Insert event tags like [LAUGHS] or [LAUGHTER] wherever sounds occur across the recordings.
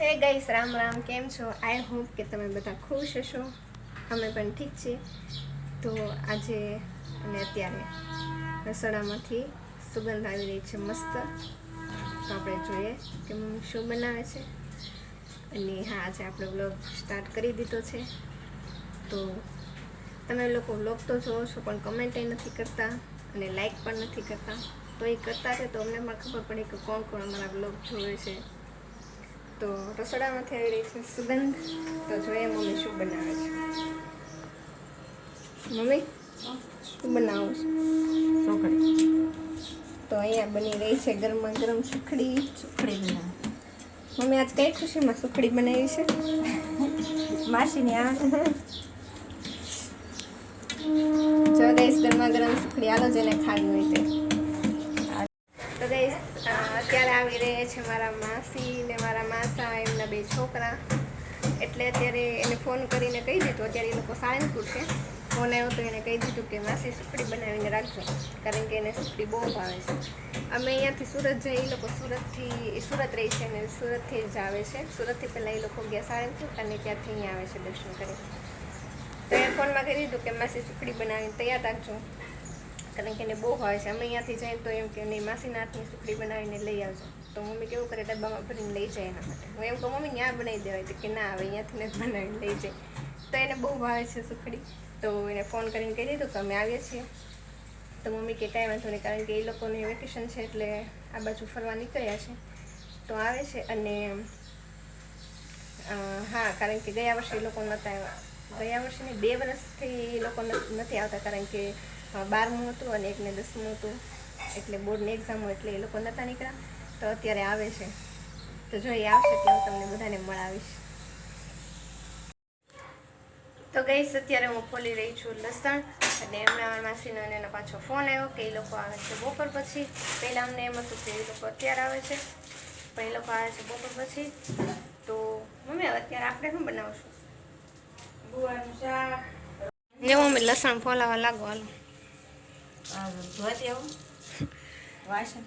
હે ગાઈસ રામ રામ કેમ છો? આઈ હોપ કે તમે બધા ખુશ હશો. અમે પણ ઠીક છીએ. તો આજે અને અત્યારે રસોડામાંથી સુગંધ આવી રહી છે મસ્ત. તો આપણે જોઈએ કે મમ્મી શું બનાવે છે. અને હા, આજે આપણે વ્લોગ સ્ટાર્ટ કરી દીધો છે. તો તમે લોકો વ્લોગ તો જોવો છો, પણ કમેન્ટ નથી કરતા અને લાઈક પણ નથી કરતા. તો એ કરતા છે તો અમને પણ ખબર પડે કે કોણ કોણ અમારા વ્લોગ જોવે છે. તો રસોડામાંથી આવી રહી છે સુગંધ. તો જોઈએ મમ્મી શું બનાવે છે. મમ્મી શું બનાવું છું? તો અહીંયા બની રહી છે ગરમા ગરમ સુખડી. સુખડી બનાવે. મમ્મી આજ કઈ ખુશીમાં સુખડી બનાવી છે? માસીની આવે જો ગઈશ ગરમા ગરમ સુખડી આલો જેને ખાવી હોય તે. અત્યારે આવી રહ્યા છે મારા માસી ને મારા માસા એમના બે છોકરા. એટલે અત્યારે એને ફોન કરીને કહી દીધું. અત્યારે એ લોકો સાળંગપુર છે. ફોન આવ્યો તો એને કહી દીધું કે માસી સુખડી બનાવીને રાખજો, કારણ કે એને સુખડી બહુ ભાવે છે. અમે અહીંયાથી સુરત જઈ એ લોકો સુરતથી સુરત રહી છે અને સુરતથી જ આવે છે. સુરતથી પહેલાં એ લોકો ગયા સાળંગપુર અને ત્યાંથી અહીંયા આવે છે દર્શન કરી તો એ ફોનમાં કહી દીધું કે માસી સુખડી બનાવીને તૈયાર રાખજો. કારણ કે એને બહુ ભાવે છે. અમે અહીંયાથી જઈએ તો એમ કે નહીં માસીના હાથની સુખડી બનાવીને લઈ આવજો. તો મમ્મી કેવું કરે, ડબ્બામાં ભરીને લઈ જાય એના માટે. હું એમ કહું, મમ્મી ત્યાં બનાવી દેવાય કે ના આવે, અહીંયાથી ને બનાવીને લઈ જાય. તો એને બહુ ભાવે છે સુખડી. તો એને ફોન કરીને કહી દીધું કે અમે આવીએ છીએ. તો મમ્મી કે, કાંઈ વાંધો નહીં, કારણ કે એ લોકોને વેકેશન છે એટલે આ બાજુ ફરવા નીકળ્યા છે. તો આવે છે અને હા, કારણ કે ગયા વર્ષે એ લોકો નહોતા આવ્યા. ગયા વર્ષે બે વર્ષથી એ લોકો નથી આવતા, કારણ કે બારમું હતું અને એકને દસમું હતું. એટલે બોર્ડની એક્ઝામ હોય એટલે એ લોકો નહોતા નીકળ્યા. તો અત્યારે આવે છે. તો જો એ આવશે એટલે હું તમને બધાને મળાવીશ. તો ગઈશ અત્યારે હું ખોલી રહી છું લસણ અને એમના માસીનો અને એનો પાછો ફોન આવ્યો કે એ લોકો આવે છે બપોર પછી. પહેલાં અમને એમ હતું કે એ લોકો અત્યારે આવે છે. પણ એ લોકો આવે છે બપોર પછી. તો મમ્મી અત્યારે આપણે શું બનાવશું? ગુવાનું શાક. મમ્મી લસણ ફોલાવા લાગો હાલો. વાસણ.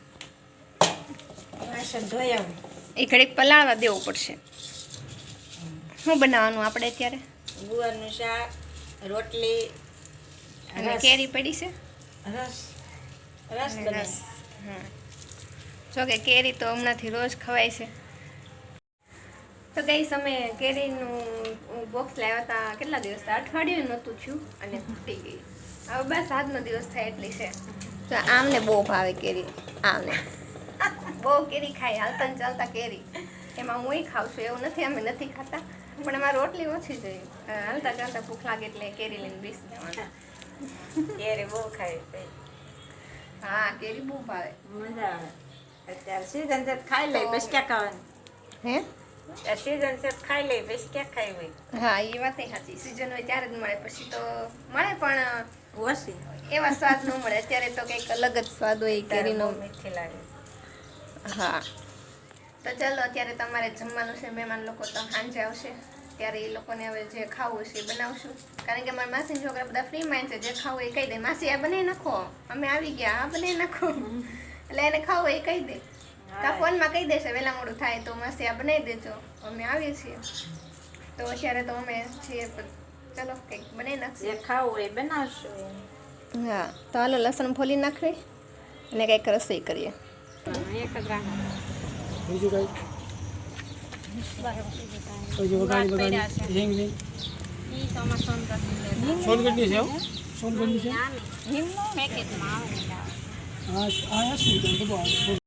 વાસણ ધોઈ આવું. એ ઘડીક પલાળવા દેવું પડશે. શું બનાવવાનું આપણે અત્યારે? ગુવારનું શાક રોટલી અને કેરી પડી છે? રસ. રસ રસ. હા. જો કે કેરી તો હમણાંથી રોજ ખવાય છે. તો ગઈ અમે કેરીનું બોક્સ લાવ્યા હતા કેટલા દિવસ? અઠવાડિયું નહોતું થયું અને ફૂટી ગઈ હવે બસ આજનો દિવસ થાય એટલી છે. તો આમને બહુ ભાવે કેરી આમને બહુ કેરી ખાય હાલતા ને ચાલતા કેરી. એમાં હું ખાઉં છું એવું નથી અમે નથી ખાતા. પણ એમાં રોટલી ઓછી જોઈએ. હાલતા ચાલતા ભૂખ લાગે એટલે કેરી લઈને બેસી જવાનું. કેરી બહુ ખાય ભાઈ હા કેરી બહુ ભાવે. મજા આવે. અત્યારે સીઝન છે ખાઈ લઈ પછી ક્યાં ખાવાનું? હે? સીઝન છે ખાઈ લઈ પછી ક્યાં ખાઈ હોય? હા એ વાત. સાચી. સિઝન હોય ત્યારે જ મળે. પછી તો મળે પણ ઓછી. એવા સ્વાદ ન મળે. અત્યારે તો કંઈક અલગ જ સ્વાદ હોય કેરીનો. મીઠી લાગે. હા. તો ચાલો અત્યારે તમારે જમવાનું છે. મહેમાન લોકો તો સાંજે આવશે. ત્યારે એ લોકોને હવે જે ખાવું છે એ બનાવશું. કારણ કે મારા માસી છોકરા બધા ફ્રી માઇન્ડ છે. જે ખાવું એ કહી દે. માસી આ બનાવી નાખો. અમે આવી ગયા. આ બનાવી નાખો. એટલે એને ખાવું એ કહી દે. કા ફોનમાં કહી દેશે વહેલા મોડું થાય તો માસી આ બનાવી દેજો. અમે આવીએ છીએ. તો અત્યારે તો અમે છીએ ચલો કંઈક બનાવી જે ખાવું એ બનાવશું. હા તો હાલો લસણ ફોલી નાખવી અને કંઈક રસોઈ કરીએ. એક જ બીજું કઈ પછી છે. સોનગઢની છે. એવું? સોનગઢની છે? હા આ રૂપિયા બધું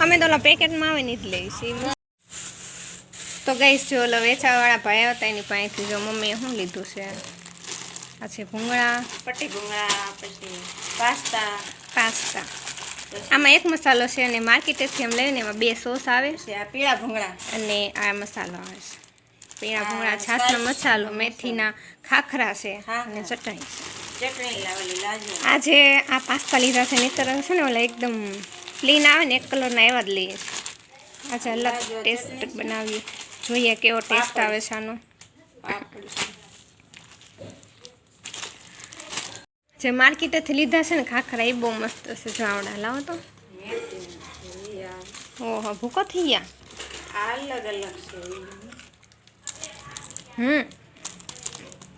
અમે તો પેકેટમાં આવે નહીં જ લઈશું તો ગઈશ જો ઓલો વેચાવાળા ભાઈ હતા એની પાસેથી જો મમ્મીએ શું લીધું છે? આ છે ભૂંગળા. પટ્ટી ભૂંગળા પછી પાસ્તા. પાસ્તા. આમાં એક મસાલો છે અને માર્કેટેથી એમ લઈને એમાં બે સોસ આવે છે. આ પીળા ભૂંગળા. અને આ મસાલો આવે છે. પીળા ભૂંગળા છાશનો મસાલો મેથીના ખાખરા છે અને ચટણી છે. આજે આ પાસ્તા લીધા છે નહીતર છે ને ઓલા એકદમ ક્લીન આવે ને એક કલરના એવા જ લઈએ આજે અલગ ટેસ્ટ. બનાવીએ જોઈએ કેવો ટેસ્ટ આવે છે આનો જે માર્કેટેથી લીધા છે ને ખાખરા એ બહુ મસ્ત છે જાવડા લાવો તો ઓહો ભૂકો થઈ ગયા અલગ અલગ છે હમ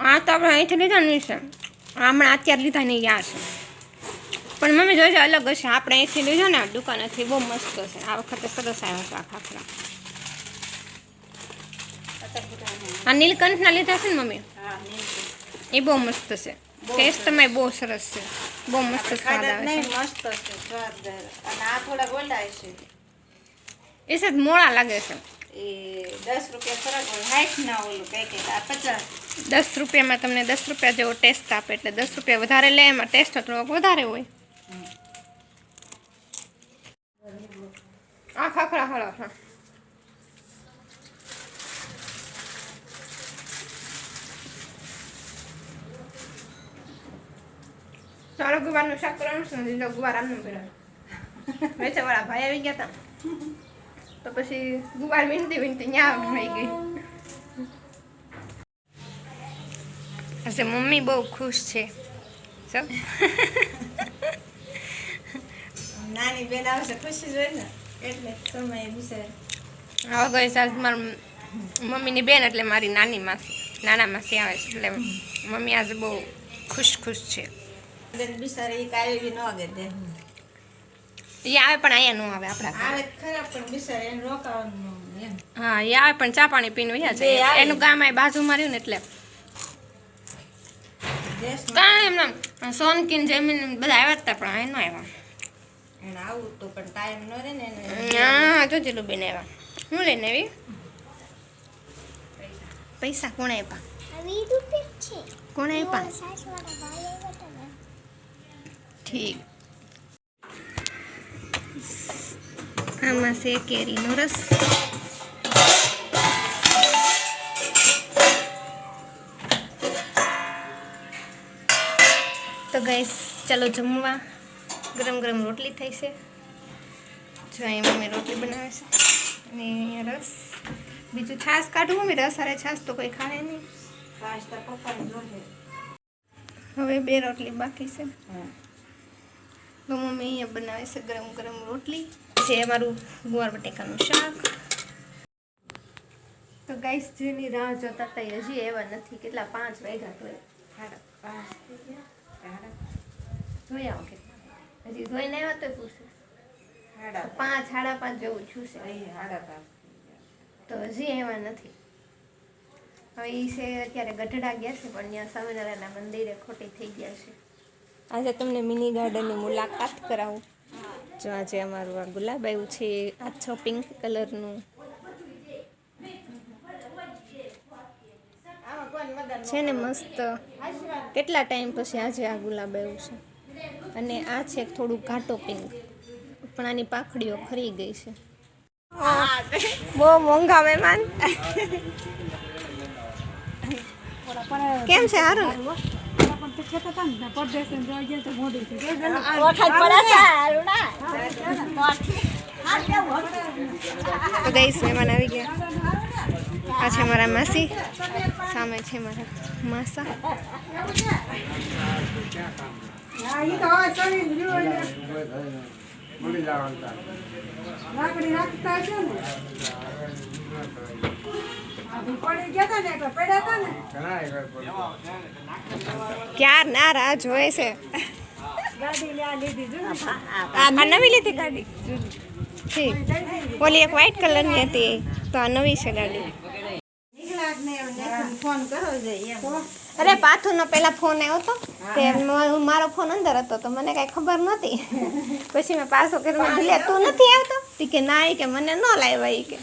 આ તો આપણે અહીંથી લીધા નહીં છે હમણાં અત્યારે લીધા નહીં યાર. છે પણ મમ્મી જોજો અલગ હશે. આપણે અહીંથી લીધો ને દુકાનેથી બહુ મસ્ત છે આ વખતે સરસ આવ્યા છે આ ખાખરા. આ નીલકંઠના લીધા છે ને મમ્મી? એ બહુ મસ્ત છે. ટેસ્ટ તમે બહુ સરસ છે. બહુ મસ્ત સ્વાદ આવે છે. મસ્ત છે સ્વાદદાર અને આ થોડા ગોલ્ડા છે. એ છે મોળા લાગે છે. એ દસ રૂપિયા ફરક હોય હાઈટ ના ઓલું કઈ કઈ આ પચાસ. દસ રૂપિયામાં તમને દસ રૂપિયા જેવો ટેસ્ટ આપે એટલે દસ રૂપિયા વધારે લે એમાં ટેસ્ટ થોડોક વધારે હોય. આ ખાખરા ખરા છે. ચાલો ગુવારનું શાક કરવાનું છે ગુવાર આમનું કર્યો. [LAUGHS] વેચાવાળા ભાઈ આવી ગયા હતા તો પછી ગુવાર વીણતી વીણતી ત્યાં રહી ગઈ. આજે મમ્મી બહુ ખુશ છે. સબ નાની બેન આવશે ખુશી જોઈએ ને? એટલે સમય વિશે. હવે ગઈ સાલ મારી મમ્મીની બેન એટલે મારી નાની માસી નાના માસી આવે છે. એટલે મમ્મી આજે બહુ ખુશ ખુશ છે. બેન બિચારી કાંઈ ન આગે દે એ આવે પણ અહીંયા ન આવે આપણા આવે ખરા પણ બિચારી એને રોકાવાનું એમ. હા એ આવે પણ ચા પાણી પીને વયા છે એનું ગામ આ બાજુમાં રહ્યું ને એટલે. કાંઈ એમના સોનકીન જમીન બધા આવ્યા જ હતા પણ અહીં ન આવ્યા. આવું તો પણ ટાઈમ ન રહે ને એને. હા જો જેટલું બેન આવ્યા. હું લઈને આવી? પૈસા કોણે આપ્યા? કોણે આપ્યા? સાસવાળા ભાઈ આવ્યા હતા ને. ઠીક. આમાં છે કેરીનો રસ તો ગાઈસ ચાલો જમવા ગરમ ગરમ રોટલી થઈ છે જો અહીંયા મમ્મી રોટલી બનાવે છે અને અહીંયા રસ બીજું છાશ કાઢું મમ્મી રસ અરે છાશ તો કોઈ ખાય નહીં હવે બે રોટલી બાકી છે તો મમ્મી અહીંયા બનાવે છે ગરમ ગરમ રોટલી છે અમારું ગુવાર બટેકાનું શાક. તો ગાઈસ જેની રાહ જોતા હતા હજી એવા નથી કેટલા પાંચ વાગ્યા તો સાડા પાંચ જોઈ આવો કેટલા હજી જોઈને આવ્યા તો પૂછે. સાડા પાંચ સાડા પાંચ જેવું છું. છે સાડા પાંચ તો હજી એવા નથી. હવે એ છે અત્યારે ગઢડા ગયા છે પણ ત્યાં સ્વામિનારાયણના મંદિરે ખોટી થઈ ગયા છે. આજે તમને મિની ગાર્ડનની મુલાકાત કરાવું. જો આજે અમારું આ ગુલાબ આવ્યું છે આ છ પિંક કલરનું છે ને મસ્ત. કેટલા ટાઈમ પછી આજે આ ગુલાબ આવ્યું છે? અને આ છે થોડું ઘાટો પિંક પણ આની પાખડીઓ ખરી ગઈ છે. બહુ મોંઘા મહેમાન. કેમ છે સારું ને તો ગઈશ મહેમાન આવી ગયા. આ છે મારા માસી, સામે છે મારા માસા. ક્યાર ના રાહ જોવે છે? આ નવી લીધી ઓલી એક વ્હાઈટ કલરની હતી. તો આ નવી છે ગાડી. ને જોઈએ અરે, પાથુનો પેલા ફોન આવ્યો હતો. તે મારો ફોન અંદર હતો, તો મને કાંઈ ખબર નહોતી. પછી મેં પાછો કર્યો. તું નથી આવતો? કે, ના. કે, મને ન લાવ્યા. કે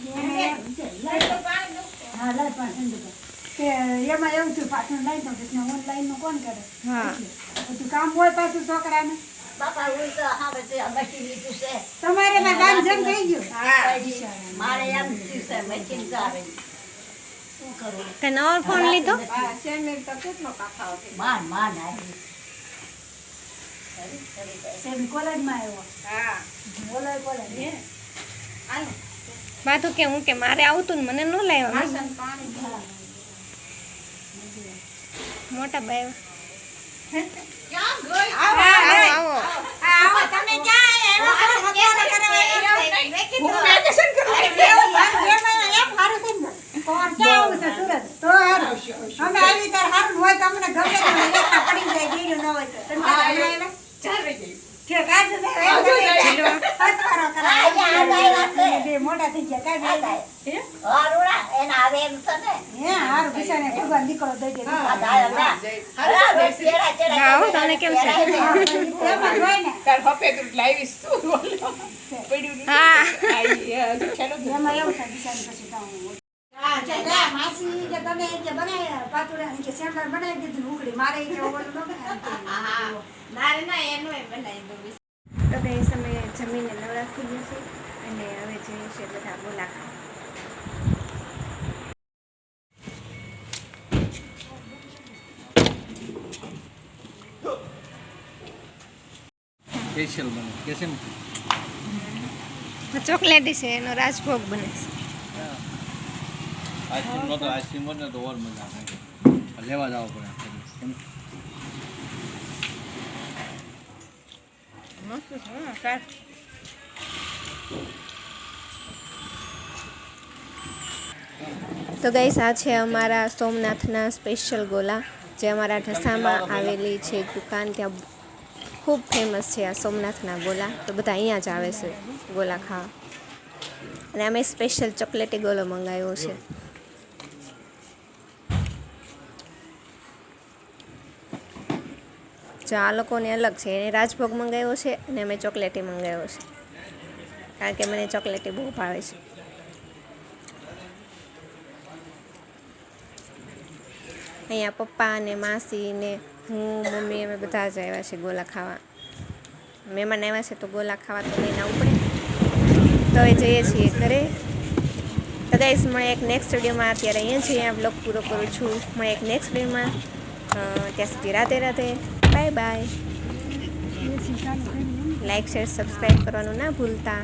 કે એમાં એવું થયું પાછું લઈ દઉં ઓનલાઈનનું કોણ કરે? હા. બધું કામ હોય પાછું છોકરાને. બાપા હું તો હવે તે મશીન લીધું છે. તમારે ગામ જેમ થઈ ગયું? મારે એમ મશીન તો આવે. તે નવો ફોન લીધો? હા તો કેટલો આવી. એમ કોલેજમાં આવ્યો. હા. કોલેજ હાલો. બાતું કે હું કે મારે આવતું ને મને ન લાવ્યો. પાણી મોટા બાય. આવો, આવો આવો. આવો આવો, તમે ક્યાં આવ્યા છો? અત્યારે કરવા આવ્યા છે. કોણ કેવું છે સુરત તો હારું. અમે આવી ત્યારે હારું હોય તો અમને ગમે તે લેખા પડી જાય બીજું ન હોય તો તમે કાંઈ આવ્યા? ઠીક, આજે છે, એમ તમે અટકારો કરાવો. બે મોટા થઈ ગયા કાંઈ નહીં. હે હારું બિચારાને ભગવાન દીકરો દઈ દે આવો તને કેમ છે એમાં જ હોય ને હા. એમાં એવું થાય બિચારી પછી તો હા, જે માસી જે તમે જે બનાવ્યા પાતુડા કે સેમ્પલ બનાવી દીધું ને મારે કે ઓલું ન બનાવ્યું. ના ના એનું એમ બનાવી દઉં તો તે સમયે જમીને નવરા થઈ ગયું અને હવે જઈએ છે બધા બોલા સ્પેશિયલ બને. કેસેમ ચોકલેટી છે એનો રાજભોગ બને છે. આઈસ્ક્રીમ નતો આઈસ્ક્રીમ બને તો ઓર મજા આવે. લેવા જવો પડે એમ. તો ગઈસ આ છે અમારા સોમનાથના સ્પેશિયલ ગોલા જે અમારા ઢસામાં આવેલી છે દુકાન ત્યાં ખૂબ ફેમસ છે આ સોમનાથના ગોલા. તો બધા અહીંયા જ આવે છે ગોલા ખાવા. અને અમે સ્પેશિયલ ચોકલેટી ગોલો મંગાવ્યો છે. જો આ લોકોને અલગ છે. એને રાજભોગ મંગાવ્યો છે અને અમે ચોકલેટી મંગાવ્યો છે. કારણ કે મને ચોકલેટી બહુ ભાવે છે. અહીંયા પપ્પા ને માસી ને હું મમ્મી અમે બધા જ આવ્યા છે ગોલા ખાવા. મહેમાન આવ્યા છે તો ગોલા ખાવા તો લઈને આવવું પડે. તો હવે જઈએ છીએ ઘરે. તો ગાઈસ એક નેક્સ્ટ વિડીયોમાં અત્યારે અહીંયા જઈએ આ બ્લોગ પૂરો કરું છું. મળે એક નેક્સ્ટ વિડીયોમાં ત્યાં સુધી રાતે રાતે bye bye like share subscribe કરવાનું ના ભૂલતા.